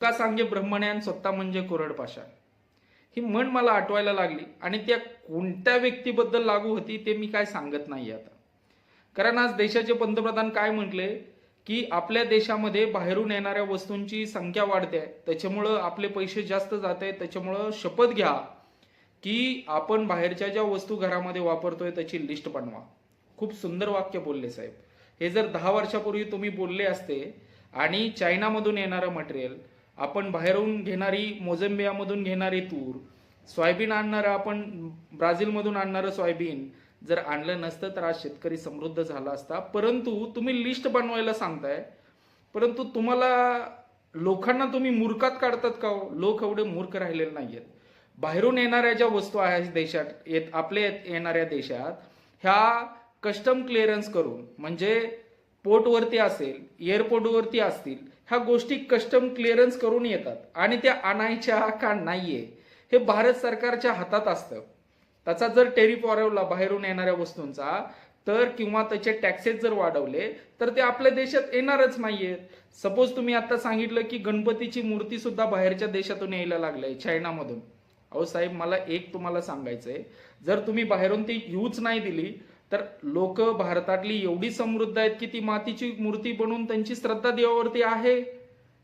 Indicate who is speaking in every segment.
Speaker 1: का सांगे ब्रह्मज्ञान स्वतः म्हणजे कोरड पाषाण. ही म्हण मला आठवायला लागली आणि त्या कोणत्या व्यक्तीबद्दल लागू होती ते मी काय सांगत नाही आता. कारण आज देशाचे पंतप्रधान काय म्हटले? की आपल्या देशामध्ये बाहेरून येणाऱ्या वस्तूंची संख्या वाढते आहे त्याच्यामुळं आपले पैसे जास्त जात आहेत त्याच्यामुळं शपथ घ्या की आपण बाहेरच्या ज्या वस्तू घरामध्ये वापरतोय त्याची लिस्ट बनवा. खूप सुंदर वाक्य बोलले साहेब. हे जर दहा वर्षापूर्वी तुम्ही बोलले असते आणि चायनामधून येणारं मटेरियल आपण बाहेरून घेणारी मोझेंबियामधून घेणारी तूर सोयाबीन आणणारं आपण ब्राझीलमधून आणणारं सोयाबीन जर आणलं नसतं तर आज शेतकरी समृद्ध झाला असता. परंतु तुम्ही लिस्ट बनवायला सांगताय. परंतु तुम्हाला लोकांना तुम्ही मूर्खात काढतात का हो? लोक एवढे मूर्ख राहिलेले नाहीयेत. बाहेरून येणाऱ्या ज्या वस्तू आहेत देशात येत आपल्या येत- येणाऱ्या देशात ह्या कस्टम क्लिअरन्स करून म्हणजे पोर्टवरती असेल एअरपोर्टवरती असतील ह्या गोष्टी कस्टम क्लिअरन्स करून येतात आणि त्या आणायच्या का नाहीये हे भारत सरकारच्या हातात असतं. त्याचा जर टेरिफ वाढवला बाहेरून येणाऱ्या वस्तूंचा तर किंवा त्याचे टॅक्सेस जर वाढवले तर ते आपल्या देशात येणारच नाहीयेत. सपोज तुम्ही आता सांगितलं की गणपतीची मूर्ती सुद्धा बाहेरच्या देशातून यायला लागली चायनामधून. अहो साहेब मला एक तुम्हाला सांगायचंय. जर तुम्ही बाहेरून ती यूज नाही दिली तर लोक भारतातली एवढी समृद्ध आहेत की ती मातीची मूर्ती बनवून त्यांची श्रद्धा देवावरती आहे.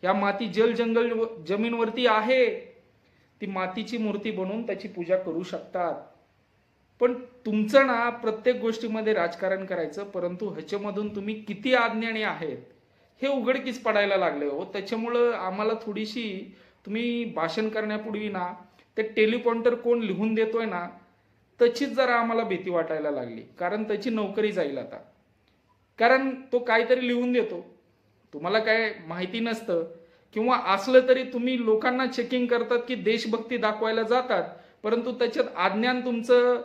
Speaker 1: या माती जल जंगल जमीनवरती आहे. ती मातीची मूर्ती बनवून त्याची पूजा करू शकतात. पण तुमचं ना प्रत्येक गोष्टीमध्ये राजकारण करायचं परंतु ह्याच्यामधून तुम्ही किती अज्ञानी आहेत हे उघडकीस पडायला लागले हो. त्याच्यामुळं आम्हाला थोडीशी तुम्ही भाषण करण्यापूर्वी ना ते टेलिपॉन्टर कोण लिहून देतोय ना त्याचीच जरा आम्हाला भीती वाटायला लागली. कारण त्याची नोकरी जाईल आता. कारण तो काहीतरी लिहून देतो. तुम्हाला काय माहिती नसतं. किंवा असलं तरी तुम्ही लोकांना चेकिंग करतात की देशभक्ती दाखवायला जातात. परंतु त्याच्यात अज्ञान तुमचं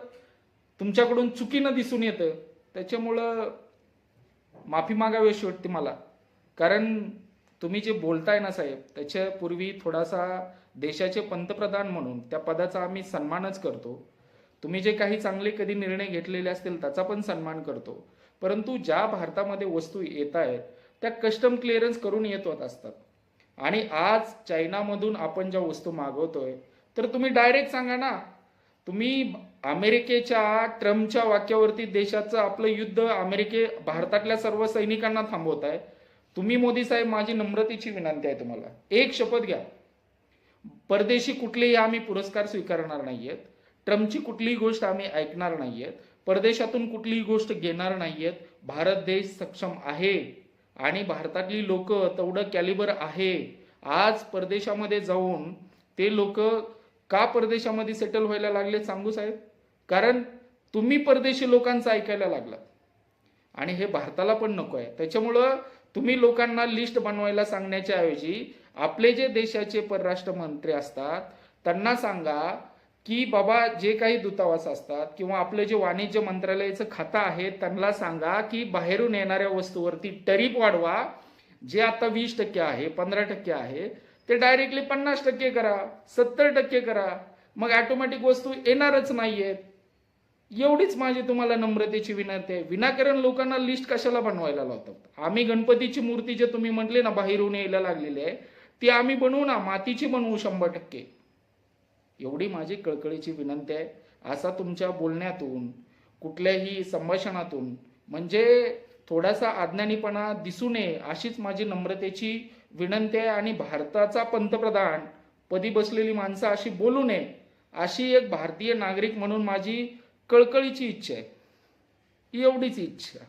Speaker 1: तुमच्याकडून चुकीनं दिसून येतं. त्याच्यामुळं माफी मागावी अशी वाटते मला. कारण तुम्ही जे बोलताय ना साहेब त्याच्यापूर्वी थोडासा देशाचे पंतप्रधान म्हणून त्या पदाचा आम्ही सन्मानच करतो. तुम्ही जे काही चांगले कधी निर्णय घेतलेले असतील त्याचा पण सन्मान करतो. परंतु ज्या भारतामध्ये वस्तू येत आहेत त्या कस्टम क्लिअरन्स करून येत होत असतात. आणि आज चायनामधून आपण ज्या वस्तू मागवतोय तर तुम्ही डायरेक्ट सांगा ना. तुम्ही अमेरिकेच्या ट्रम्पच्या वाक्यावरती देशाचं आपलं युद्ध अमेरिके भारतातल्या सर्व सैनिकांना थांबवताय. तुम्ही मोदी साहेब माझी नम्रतेची विनंती आहे तुम्हाला. एक शपथ घ्या. परदेशी कुठलेही आम्ही पुरस्कार स्वीकारणार नाहीयेत. ट्रम्पची कुठलीही गोष्ट आम्ही ऐकणार नाही आहेत परदेशातून कुठलीही गोष्ट घेणार नाही आहेत भारत देश सक्षम आहे. आणि भारतातली लोक तेवढं कॅलिबर आहे. आज परदेशामध्ये जाऊन ते लोक का परदेशामध्ये सेटल व्हायला लागले सांगू साहेब? कारण तुम्ही परदेशी लोकांचं ऐकायला लागला आणि हे भारताला पण नको आहे. त्याच्यामुळं तुम्ही लोकांना लिस्ट बनवायला सांगण्याच्या ऐवजी आपले जे देशाचे परराष्ट्र मंत्री असतात त्यांना सांगा की बाबा जे काही दूतावास असतात किंवा आपलं जे वाणिज्य मंत्रालयाचं खातं आहे त्यांना सांगा की बाहेरून येणाऱ्या वस्तूवरती टरीप वाढवा जे आता वीस टक्के आहे पंधरा टक्के आहे ते डायरेक्टली पन्नास टक्के करा सत्तर टक्के करा. मग ऑटोमॅटिक वस्तू येणारच नाहीयेत. एवढीच माझी तुम्हाला नम्रतेची विनंती आहे. विनाकारण लोकांना लिस्ट कशाला बनवायला लावतात? आम्ही गणपतीची मूर्ती जे तुम्ही म्हटले ना बाहेरून यायला लागलेली आहे ती आम्ही बनवू ना? मातीची बनवू शंभर टक्के. एवढी माझी कळकळीची विनंती आहे. असा तुमच्या बोलण्यातून कुठल्याही संभाषणातून म्हणजे थोडासा अज्ञानीपणा दिसू नये अशीच माझी नम्रतेची विनंती आहे आणि भारताचा पंतप्रधान पदी बसलेली माणसं अशी बोलू नये अशी एक भारतीय नागरिक म्हणून माझी कळकळीची इच्छा आहे. एवढीच इच्छा.